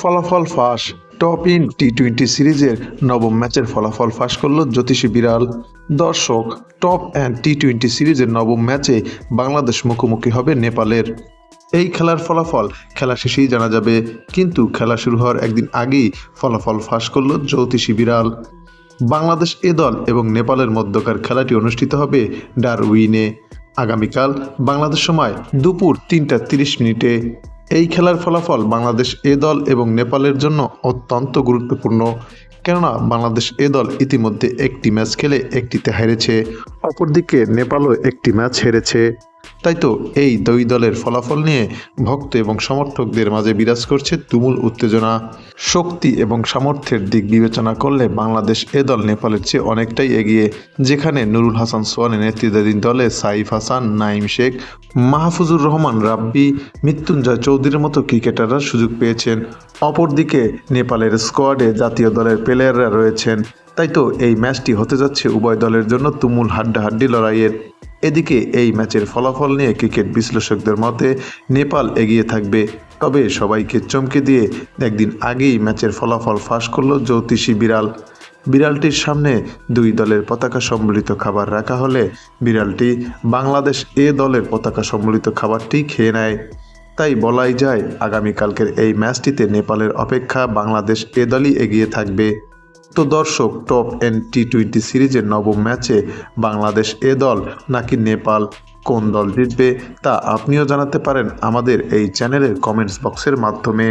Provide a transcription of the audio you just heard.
ফলাফল ফাঁস। Top in T twenty সিরিজের নবম ম্যাচের ফলাফল ফাঁস করল জ্যোতিষী বিড়াল। দর্শক, টপ অ্যান্ড টি টোয়েন্টি সিরিজের নবম ম্যাচে বাংলাদেশ মুখোমুখি হবে নেপালের। এই খেলার ফলাফল খেলা শেষেই জানা যাবে, কিন্তু খেলা শুরু হওয়ার একদিন আগেই ফলাফল ফাঁস করল জ্যোতিষী বিড়াল। বাংলাদেশ এ দল এবং নেপালের মধ্যকার খেলাটি অনুষ্ঠিত হবে ডারউইনে। আগামীকাল বাংলাদেশ সময় দুপুর তিনটা তিরিশ মিনিটে। এই খেলার ফলাফল বাংলাদেশ এ দল এবং নেপালের জন্য অত্যন্ত গুরুত্বপূর্ণ। কেননা বাংলাদেশ এ দল ইতিমধ্যে একটি ম্যাচ খেলে একটিতে হেরেছে, অপরদিকে নেপালও একটি ম্যাচ হেরেছে। তাই তো এই দুই দলের ফলাফল নিয়ে ভক্ত এবং সমর্থকদের মাঝে বিরাজ করছে তুমুল উত্তেজনা। শক্তি এবং সামর্থ্যের দিক বিবেচনা করলে বাংলাদেশ এ দল নেপালের চেয়ে অনেকটাই এগিয়ে, যেখানে নুরুল হাসান সোয়ানের নেতৃত্বাধীন দলে সাইফ হাসান নাইম শেখ, মাহফুজুর রহমান, রাব্বি, মৃত্যুঞ্জয় চৌধুরীর মতো ক্রিকেটাররা সুযোগ পেয়েছেন। অপরদিকে নেপালের স্কোয়াডে জাতীয় দলের প্লেয়াররা রয়েছেন। তাই তো এই ম্যাচটি হতে যাচ্ছে উভয় দলের জন্য তুমুল হাড্ডাহাড্ডি লড়াইয়ের। এদিকে এই ম্যাচের ফলাফল নিয়ে ক্রিকেট বিশ্লেষকদের মতে নেপাল এগিয়ে থাকবে। তবে সবাইকে চমকে দিয়ে একদিন আগেই ম্যাচের ফলাফল ফাঁস করল জ্যোতিষী বিড়াল। বিড়ালটির সামনে দুই দলের পতাকা সম্বলিত খাবার রাখা হলে বিড়ালটি বাংলাদেশ এ দলের পতাকা সম্বলিত খাবারটি খেয়ে নেয়। তাই বলাই যায়, আগামীকালকের এই ম্যাচটিতে নেপালের অপেক্ষা বাংলাদেশ এ দলই এগিয়ে থাকবে। তো দর্শক টপ এন টি টোয়েন্টি সিরিজের নবম ম্যাচে বাংলাদেশ এ দল নাকি নেপাল কোন দল জিতবে তা আপনিও জানাতে পারেন আমাদের এই চ্যানেলের কমেন্টস বক্সের মাধ্যমে।